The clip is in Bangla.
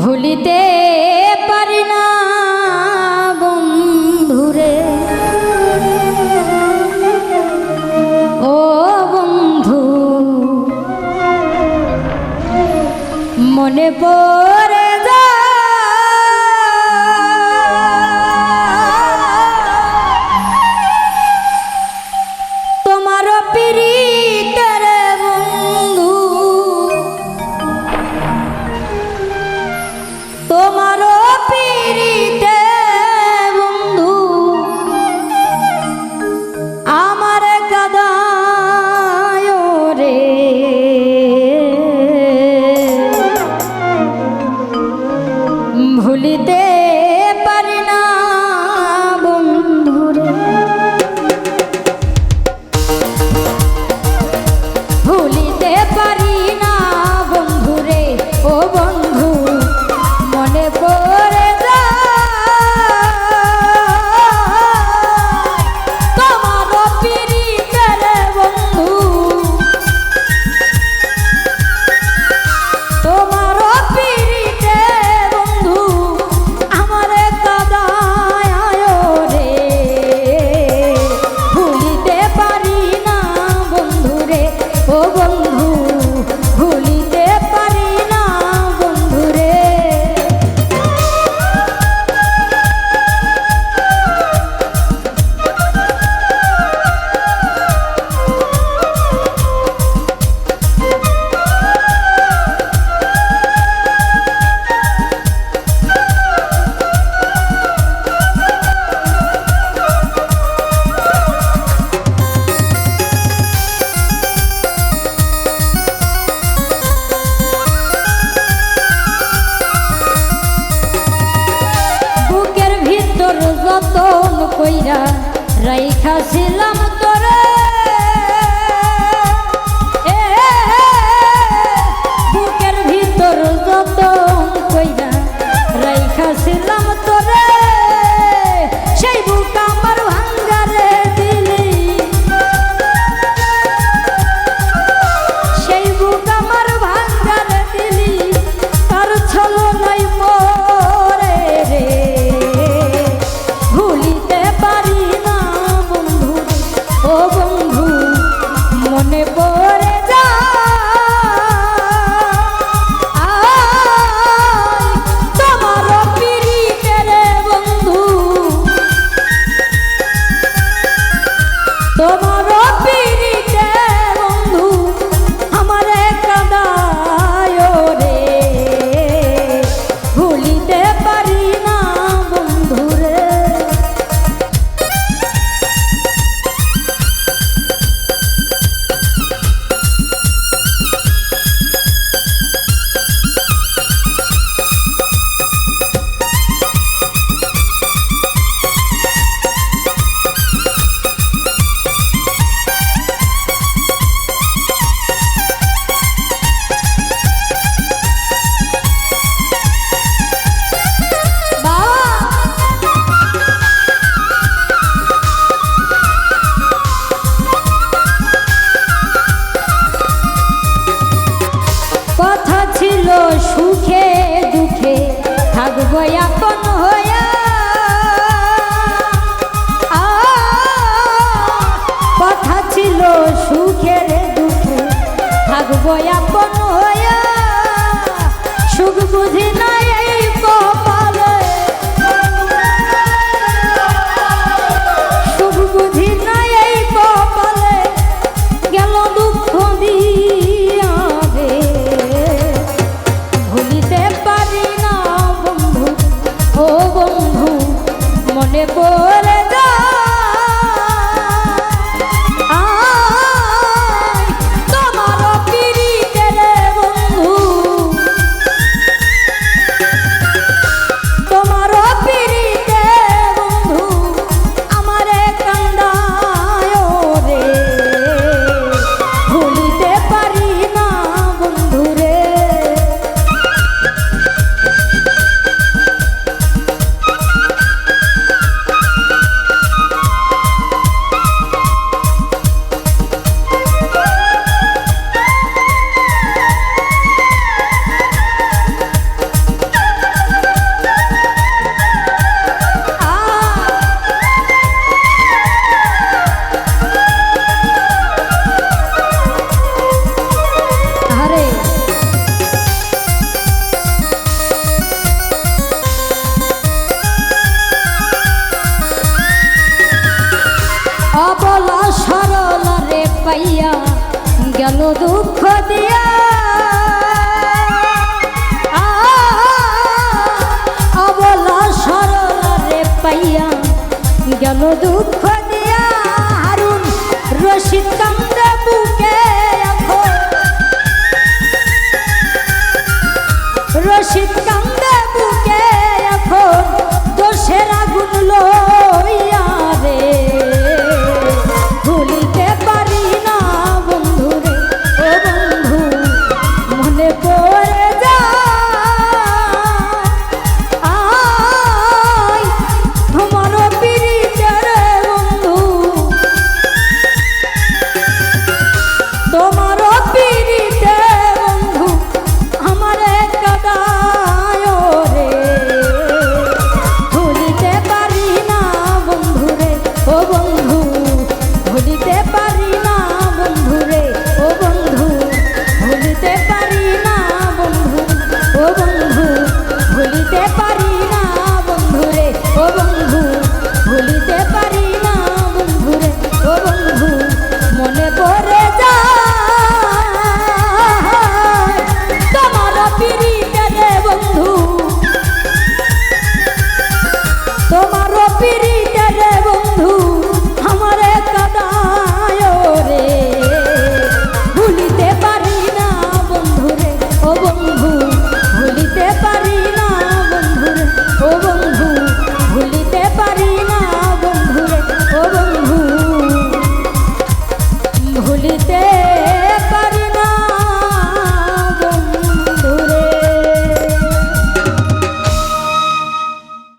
ভুলিতে পারি না বন্ধুরে। ও বন্ধু মনে পড়ে Oh, থাকব আপন হইয়া? কথা ছিল সুখের দুঃখে। থাকব আপন হইয়া? সুখ বুঝি নাই পর কেন দুঃখ দিয়া। অবলা সরলারে পাইয়া দিয়া। হারুন রশিদ Até